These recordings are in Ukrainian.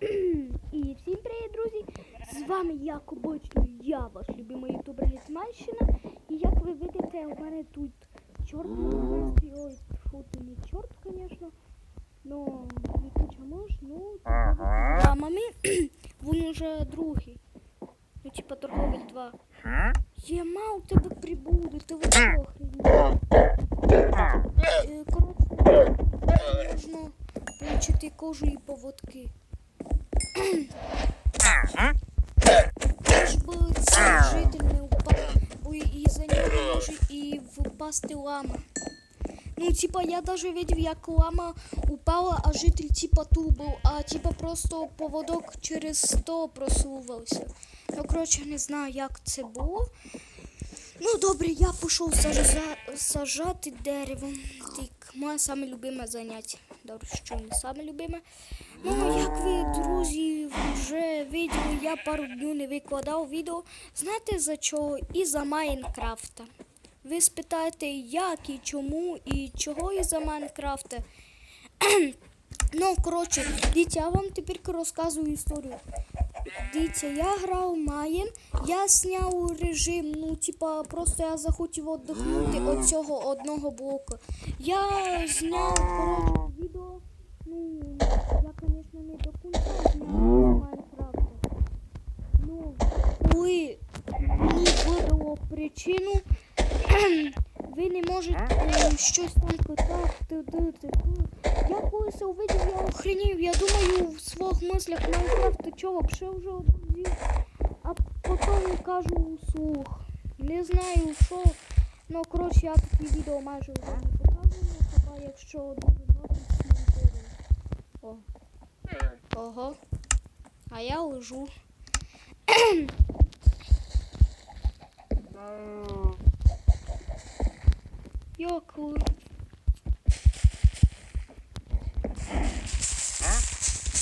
І всім привіт, друзі! З вами як обично, я ваш любимий ютубер Гетьманщина. І як ви видите, у мене тут чорт на. Ой, фу, то не чорт, звісно. Но літуча миш, ну, Ага. ламами. Він уже другий. Ну, типа торговець два. Єма у тебе прибуде, ти що, охренів? Е, Коротше, можна получити кожу і поводки. Впав, і за нього впасти лама. Ну, типа, я даже видів, як лама упала, а житель типа тут був, а типа просто поводок через то просувався. Ну, коротше, не знаю, як це було. Ну, добре, я пішов сажа- сажати дерево. Так, моє саме любиме заняття. Добре, що не саме любиме. Ну, як ви, друзі, вже виділи, я пару днів не викладав відео. Знаєте за чого? І за Майнкрафта. Ви спитаєте, як і чому, і чого і за Майнкрафта. ну, коротше, дивіться, я вам тепер розказую історію. Дивіться, я грав Майен, я зняв режим, ну, типа, просто я захотів віддихнути від цього одного блоку. Я зняв коротше я, звісно, не до кінця зняв з Майнкрафта. Ну, коли мені видало причину, ви не можете е, щось там питати. Я коли це увидів, я охренів. Я думаю в своїх мислях Майнкрафт, ти чого, ще вже обузів. А потім кажу вслух. Не знаю що. Ну, коротше, я такі відео майже вже не показую, хіба якщо. О. Ого. А я лежу. Йоку.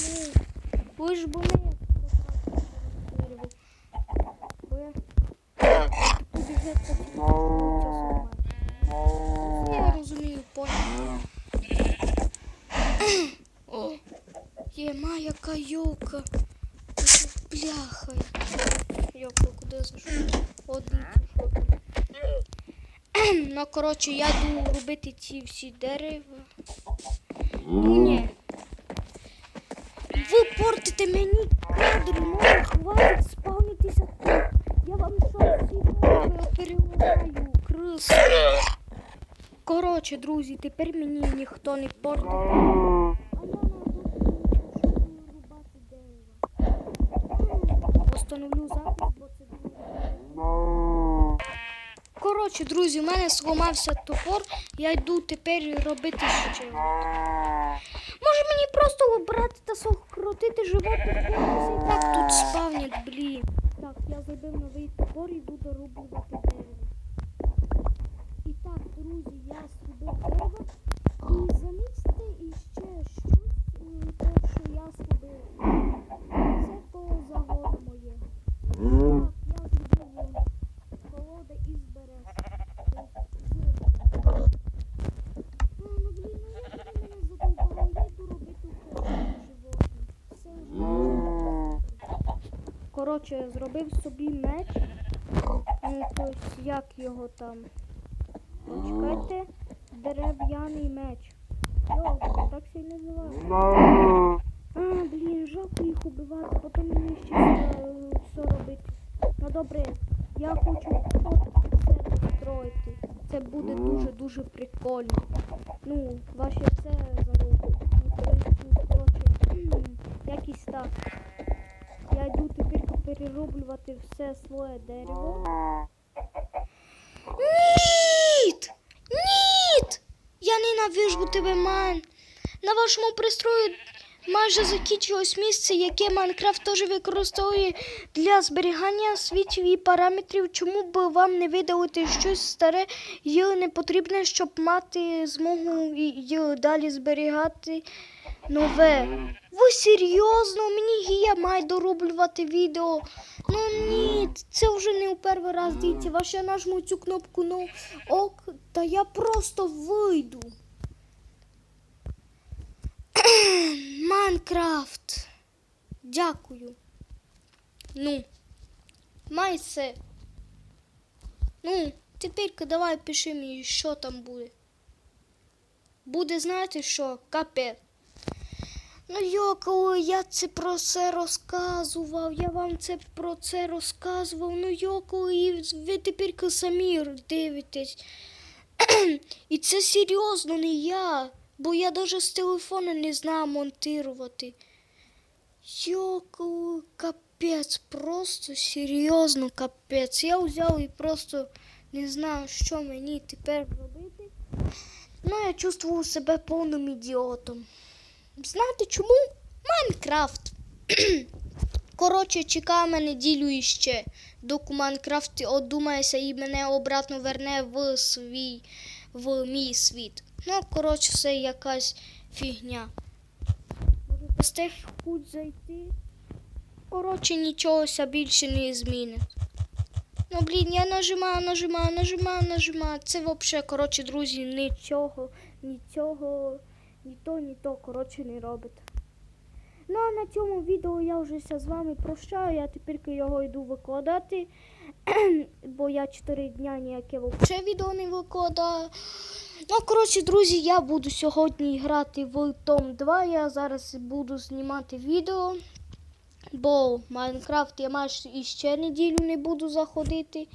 Ну, ви ж бо не дерево. Бо я тут вже так часу Я розумію, понял. О, єма, яка йока. Бляха. Йока, куди зайшов? Один що. Ну, коротше, я йду робити ці всі дерева. Ні. Ви портите мені кадри, ну хватить спавнитися. Я вам що всі дерева переливаю, крис. Коротше, друзі, тепер мені ніхто не портить. А я на рубати дерева. Постановлю запис, бо це дуже. Коротше, друзі, у мене зламався топор, я йду тепер робити ще. Може мені просто обрати та сокрутити животних, і так тут спавнять, блін. Так, я забив новий топор і буду рублювати дерево. І так, друзі, я зробив дерево. І замітьте іще щось, м, те, що я зробив. Це то загода моє. Так, я зробив колода із берез. Тобто, Ну, ну, блін, ну як ти мене задовбала, я йду робити укладення животних. Все вже. Коротше, зробив собі меч. Ну, тобто, як його там. Почекайте, дерев'яний меч. Йо, так це й називається. А, блін, жалко їх убивати, потім мені ще е, все робити. Ну добре, я хочу от це построїти. Це буде дуже-дуже прикольно. Ну, ваше тепер перероблювати все своє дерево. Ніт! Ніт! Я ненавижу тебе, ман. На вашому пристрої майже закінчилось місце, яке Майнкрафт теж використовує для зберігання світів і параметрів. Чому б вам не видалити щось старе і не потрібне, щоб мати змогу і далі зберігати нове? Ви серйозно? Мені гія має дороблювати відео. Ну ні, це вже не у перший раз. Дивіться, ваш я нажму цю кнопку ну ок, та я просто вийду. Майнкрафт. Дякую. Ну, май все. Ну, тепер давай пиши мені, що там буде. Буде знаєте що? Капець. Ну йо, коли я це про це розказував, я вам це про це розказував. Ну йо, коли ви тепер самі дивитесь. І це серйозно не я, бо я навіть з телефону не знаю монтувати. Йоку, капець, просто серйозно капець. Я взяв і просто не знаю, що мені тепер робити. Ну, я чувствую себе повним ідіотом. Знаєте чому? Майнкрафт. Коротше, чекаємо неділю іще, доки Майнкрафт одумається і мене обратно верне в свій в мій світ. Ну, коротше, все якась фігня. Може, пастех зайти. Коротше, нічого більше не змінить. Ну, блін, я нажимаю, нажимаю, нажимаю, нажимаю. Це взагалі, коротше, друзі, нічого, нічого, ні то, ні то, коротше, не робить. Ну а на цьому відео я вже з вами прощаю. Я тепер його йду викладати, бо я 4 дня ніяке взагалі відео не викладаю. Ну, коротше, друзі, я буду сьогодні грати в Том 2. Я зараз буду знімати відео. Бо в Майнкрафт я майже іще неділю не буду заходити.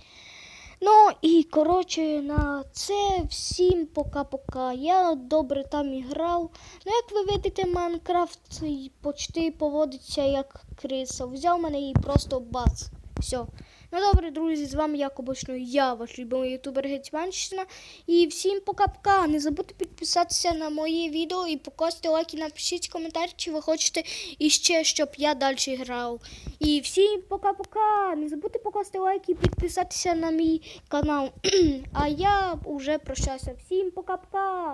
Ну і коротше на це всім пока-пока. Я добре там і грав. Ну, як ви видите, Майнкрафт почти поводиться як криса. Взяв мене і просто бац. Все. Ну добре, друзі, з вами як обично я, ваш любимий ютубер Гетьманщина. І всім пока-пока. Не забудьте підписатися на моє відео і показати лайк і напишіть коментар, чи ви хочете іще, щоб я далі грав. І всім пока-пока. Не забудьте показати лайк і підписатися на мій канал. а я вже прощаюся. Всім пока-пока.